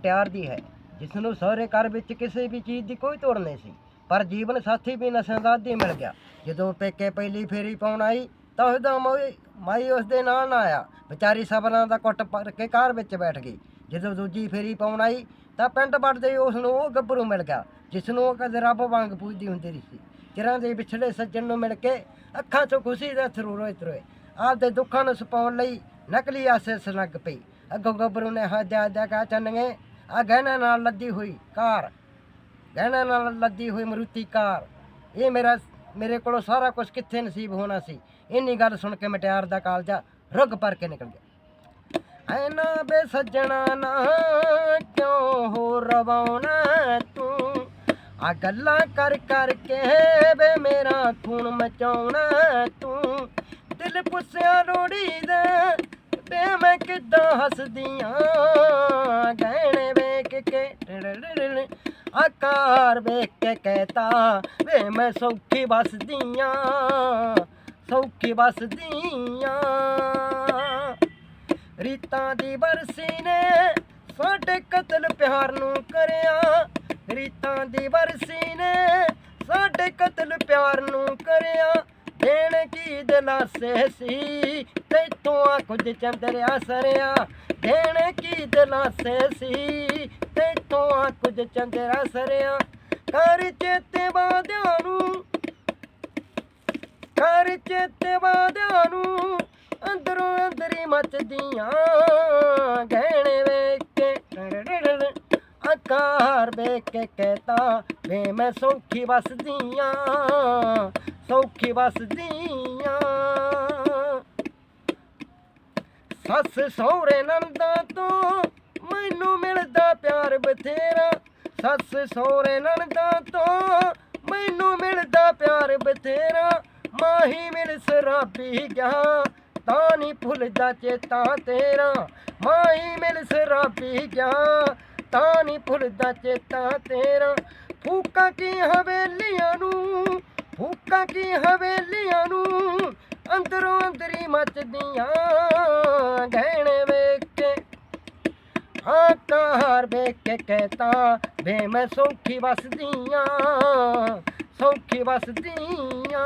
ਪਿਆਰ ਦੀ ਹੈ, ਜਿਸ ਨੂੰ ਸਹੁਰੇ ਘਰ ਵਿੱਚ ਕਿਸੇ ਵੀ ਚੀਜ਼ ਦੀ ਕੋਈ ਤੋੜ ਨਹੀਂ ਸੀ। ਪਰ ਜੀਵਨ ਸਾਥੀ ਵੀ ਨਸ਼ਿਆਂ ਦਾ ਆਦੀ ਮਿਲ ਗਿਆ। ਜਦੋਂ ਪੇਕੇ ਪਹਿਲੀ ਫੇਰੀ ਪਾਉਣ ਆਈ, ਤਾਂ ਉਹਦਾ ਮਾਈ ਉਸ ਦੇ ਨਾਲ ਨਾ ਆਇਆ। ਵਿਚਾਰੀ ਸਬਰਾਂ ਦਾ ਕੁੱਟ ਭਰ ਕੇ ਕਾਰ ਵਿੱਚ ਬੈਠ ਗਈ। ਜਦੋਂ ਦੂਜੀ ਫੇਰੀ ਪਾਉਣ ਆਈ, ਤਾਂ ਪਿੰਡ ਵੜਦੇ ਹੀ ਉਸ ਨੂੰ ਉਹ ਗੱਭਰੂ ਮਿਲ ਗਿਆ, ਜਿਸ ਨੂੰ ਉਹ ਕਦੇ ਰੱਬ ਵਾਂਗ ਪੂਜਦੀ ਹੁੰਦੀ ਰਹੀ ਸੀ। ਚਿਰਾਂ ਦੇ ਵਿਛੜੇ ਸੱਜਣ ਨੂੰ ਮਿਲ ਕੇ ਅੱਖਾਂ 'ਚੋਂ ਖੁਸ਼ੀ ਦਾ ਥਰੂ ਰੋਏ ਤਰੋਏ ਆਪਦੇ ਦੁੱਖਾਂ ਨੂੰ ਛਪਾਉਣ ਲਈ ਨਕਲੀ ਆਸੇ ਲੱਗ ਪਈ। ਅੱਗੋਂ ਗੱਭਰੂ ਨੇ ਹਾਜਾ ਹਾਜਾ ਕਾ ਚੰਨਗੇ ਆ ਗਹਿਣਾ ਨਾਲ ਲੱਦੀ ਹੋਈ ਕਾਰ। ਗਹਿਣਾ ਨਾਲ ਲੱਦੀ ਹੋਈ ਮਰੂਤੀ ਕਾਰ। ਇਹ ਮੇਰਾ, ਮੇਰੇ ਕੋਲੋਂ ਸਾਰਾ ਕੁਝ ਕਿੱਥੇ ਨਸੀਬ ਹੋਣਾ ਸੀ? ਇੰਨੀ ਗੱਲ ਸੁਣ ਕੇ ਮਟਿਆਰ ਦਾ ਕਾਲਜਾ ਰੁੱਗ ਪਰ ਕੇ ਨਿਕਲ ਗਿਆ। ਐਨਾ ਬੇ ਸੱਜਣਾ ਨਾ ਕਿਉਂ ਹੋ ਰਵਾਉਣਾ ਤੂੰ? ਆ ਗੱਲਾਂ ਕਰ ਕਰਕੇ ਮੇਰਾ ਖੂਨ ਮਚਾਉਣਾ ਤੂੰ? ਦਿਲ ਪੁੱਸਿਆ ਰੋੜੀ ਦਾ ਵੇ ਮੈਂ ਕਿੱਦਾਂ ਹੱਸਦੀਆਂ ਕੇ ਆਕਾਰ ਵੇਖ ਕੇ ਕਹਿਤਾ, ਵੇ ਮੈਂ ਸੌਖੀ ਵਸਦੀਆਂ ਸੌਖੀ ਵਸਦੀਆਂ। ਰੀਤਾਂ ਦੀ ਬਰਸੀ ਨੇ ਸਾਡੇ ਕਤਲ ਪਿਆਰ ਨੂੰ ਕਰਿਆ, ਰੀਤਾਂ ਦੀ ਬਰਸੀ ਨੇ ਸਾਡੇ ਕਤਲ ਪਿਆਰ ਨੂੰ ਕਰਿਆ। ਕੀ ਦਿਲਾਸੇ ਸੀ ਤੈਥੋਂ ਆ ਕੁਝ ਚੰਦਰਿਆ ਸਰਿਆ। ਦੇਣ ਕੀ ਦਿਲਾਸੇ ਸੀ ਤੈਥੋਂ ਆ ਕੁਝ ਚੰਦਰਿਆ ਸਰਿਆ। ਕਰ ਚੇਤੇ ਵਾਦਿਆਂ ਨੂੰ ਕਰ ਚੇਤੇ ਵਾਦਿਆਂ ਨੂੰ ਅੰਦਰੋਂ ਅੰਦਰੀ ਮੱਚਦੀਆਂ। ਗਹਿਣੇ ਵੇਖ ਕੇ ਆਕਾਰ ਵੇਖ ਕੇ ਕਹਤਾ, ਵੇ ਮੈਂ ਸੌਖੀ ਵਸਦੀਆਂ, ਸੌਖੀ ਵਸਦੀਆਂ ਸੱਸ ਸਹੁਰੇ ਨੰਦਾ ਤੋਂ ਮੈਨੂੰ ਮਿਲਦਾ ਪਿਆਰ ਬਥੇਰਾ। ਸੱਸ ਸਹੁਰੇ ਨੰਦਾ ਤੋਂ ਮੈਨੂੰ ਮਿਲਦਾ ਪਿਆਰ ਬਥੇਰਾ। ਮਾਹੀ ਮਿਲ ਸਰਾਬੀ ਗਿਆ, ਤਾਂ ਨਹੀਂ ਭੁੱਲਦਾ ਚੇਤਾ ਤੇਰਾ। ਮਾਹੀ ਮਿਲ ਸਰਾਬੀ ਗਿਆ, ਤਾਂ ਨਹੀਂ ਭੁੱਲਦਾ ਚੇਤਾ ਤੇਰਾ। ਫੂਕਾਂ ਕੀ ਹਵੇਲੀਆਂ ਨੂੰ ਫੂਕਾਂ ਕੀ ਹਵੇਲੀਆਂ ਨੂੰ ਅੰਦਰੋਂ ਅੰਦਰੀ ਮੱਚਦੀਆਂ ਗਹਿਣੇ ਵੇਖ ਕੇ। ਆਕਾਰ ਵੇਖ ਕੇ ਕਹਤਾ ਵੇ, ਮੈਂ ਸੌਖੀ ਵਸਦੀਆਂ ਸੌਖੀ ਵਸਦੀਆਂ